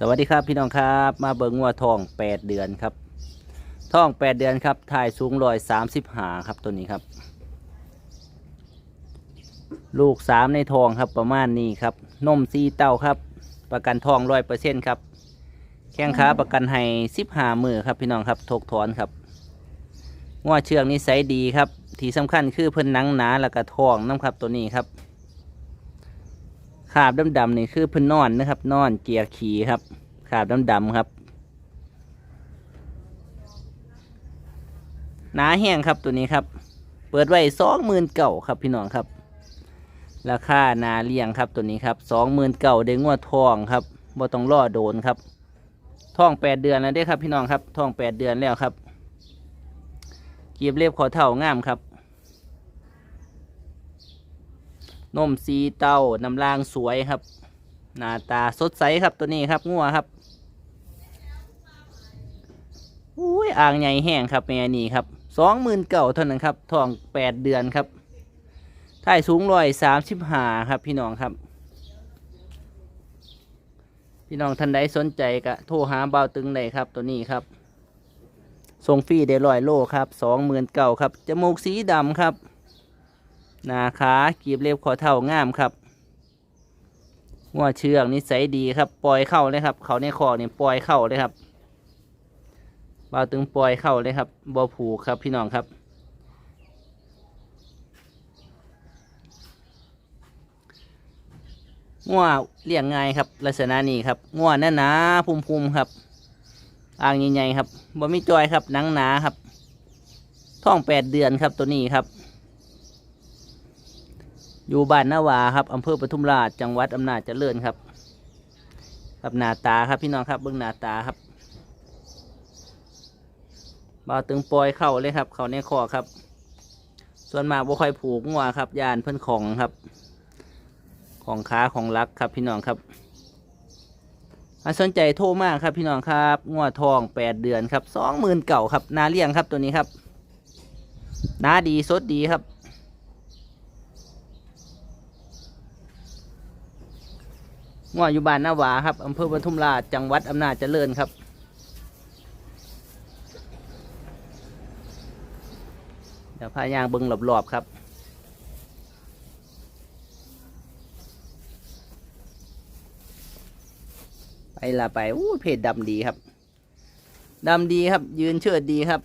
สวัสดีครับพี่น้องครับ มาเบิงงัวทอง 8 เดือนครับทอง 8 เดือนครับถ่ายสูงร้อยสามสิบหาครับตัวนี้ครับ ลูกสามในทองครับประมาณนี้ครับนมซีเต้าครับ ประกันทองร้อยเปอร์เซ็นต์ครับ แข้งขาประกันให้สิบหามือครับพี่น้องครับทกถอนครับงัวเชืองนิสัยดีครับ ที่สำคัญคือเพิ่นหนังหนาแล้วก็ทองน้ำครับตัวนี้ครับ ขาบดำๆนี่คือเพิ่นนอนนะครับ นอนเกียร์ขี่ครับ ขาบดำๆครับหนาแห้งครับตัวนี้ครับ เปิดไว้สองหมื่นเก่าครับพี่น้องครับ ราคานาเลี้ยงครับตัวนี้ครับสองหมื่นเก่าได้งวดทองครับบ่ต้องรอโดนครับทองแปดเดือนแล้วเด้ครับพี่น้องครับทองแปดเดือนแล้วครับเกียบเรียบขอเท่างามครับ นมสีเต้าน้ำลางสวยครับ หน้าตาสดใสครับตัวนี้ครับงัวครับอุ้ยอ่างใหญ่แห้งครับแม่นี่ครับสองหมื่นเก่าเท่านั้นครับทองแปดเดือนครับถ่ายสูงร้อยสามสิบห้าครับพี่น้องครับ พี่น้องท่านใดสนใจก็โทรหาเบาตึงได้ครับตัวนี้ครับส่งฟรีได้ร้อยโลครับสองหมื่นเก่าครับจมูกสีดำครับ หนาขากีบเล็บขอเท่างามครับงัวเชือกนิสัยดีครับ ปล่อยเข้าเลยครับ เขาในคอกนี่ปล่อยเข้าเลยครับเบาตึงปล่อยเข้าเลยครับบอผูกครับพี่น้องครับ งัวเลี้ยงง่ายครับ ลักษณะนี้ครับ งัวหนาหนาๆพุ่มๆครับ อ่างใหญ่ๆครับบ่มีจอยครับหนังหนาครับ ท้องแปดเดือนครับตัวนี้ครับ อยู่บ้านนาวาครับอำเภอปทุมราชจังหวัดอำนาจเจริญครับกับนาตาครับพี่น้องครับเบื้องนาตาครับบ่าวตึงปล่อยเข้าเลยครับ เข้าในคอครับ ส่วนมากบ่ค่อยผูกงัวครับยานเพิ่นของครับ ของค้าของรักครับพี่น้องครับถ้าสนใจโทรมากครับพี่น้องครับงัวทองแปดเดือนครับสองหมื่นเก่าครับนาเลี้ยงครับตัวนี้ครับนาดีสดดีครับ งัวอยู่บ้านนาหวาครับอำเภอปทุมราชจังหวัดอำนาจเจริญครับเดี๋ยวพายางเบิงหลบๆครับไปละไปอู้เพจดำดีครับดำดีครับ ยืนเชิดดีครับ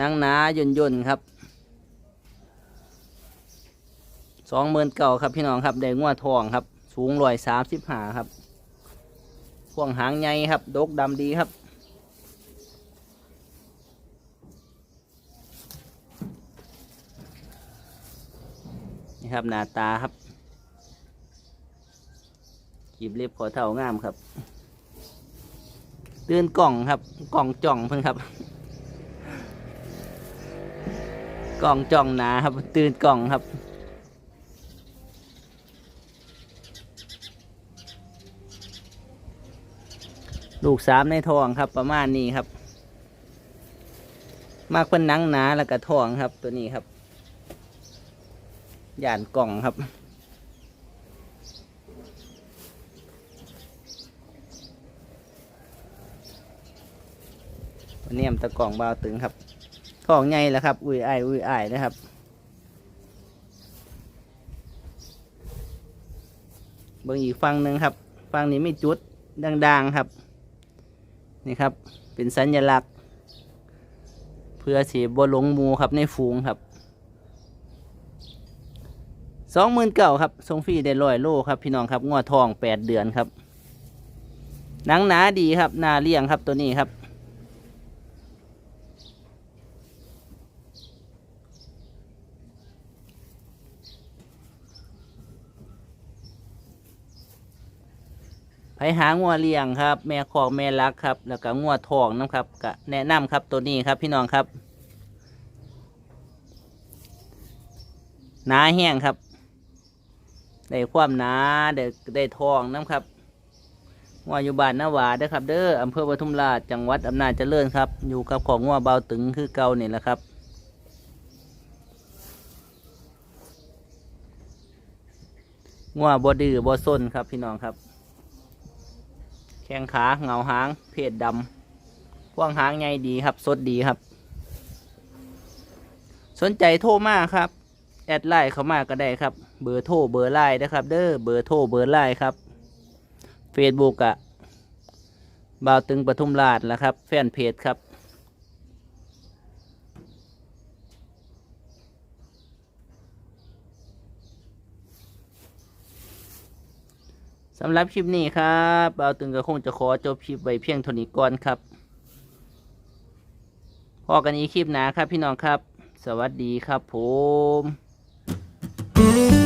นางหนาย่นย่นครับสองหมื่นเก่าครับพี่น้องครับได้งัวทองครับ สูงร้อยสามสิบห้าครับพวงหางใหญ่ครับ ดกดำดีครับ นี่ครับหน้าตาครับขีบเล็บขอเท่างามครับตื่นกล่องครับ กล่องจ่องเพิ่นครับ กล่องจ่องหนาครับ ตื่นกล่องครับ ลูกสามในทองครับ ประมาณนี้ครับ มากเป็นนังหนาแล้วก็ทองครับ ตัวนี้ครับย่านกล่องครับวันนี้มตะกล่องบาวตึงครับทองใหญ่แล้วครับ อุ้ยไอายอุ้ยไอายนะครับเบิ่งอีกฝั่งหนึ่งครับฝั่งนี้ไม่จุดด่างๆครับ นี่ครับ เป็นสัญลักษณ์ เพื่อสีบหลงมูครับในฝูงครับสองหมื่นเก่าครับทรงฟรีได้ร้อยโลครับ พี่น้องครับงวดทองแปดเดือนครับหนังหนาดีครับหนาเลี่ยงครับตัวนี้ครับ หางัวเลี้ยงครับ แม่คอกแม่รักครับ แล้วก็งัวทองนะครับก็แนะนำครับตัวนี้ครับพี่น้องครับหนาแห้งครับ ได้ความหนาได้ได้ทองน้ำครับงัวอยู่บ้านนาวาเด้อครับ เด้ออำเภอปทุมราชจังหวัดอำนาจเจริญครับ อยู่กับของงัวเบาตึงคือเก่านี่แหละครับงัวบ่ดื้อบ่ซนครับพี่น้องครับ ข้งขาเงาหาง เพศดำพ่วงหางใหญ่ดีครับ สดดีครับ สนใจโทรมาครับ แอดไลน์เขามาก็ได้ครับ เบอร์โทรเบอร์ไลน์นะครับ เด้อเบอร์โทรเบอร์ไลน์ครับเฟซบุ๊กอะบ่าวตึงปทุมราชแล้วครับ แฟนเพจครับ สำหรับคลิปนี้ครับเอาตึงก็คงจะขอจบคลิปไว้เพียงเท่านี้ก่อนครับพอกันอีกคลิปหนาครับพี่น้องครับ สวัสดีครับผม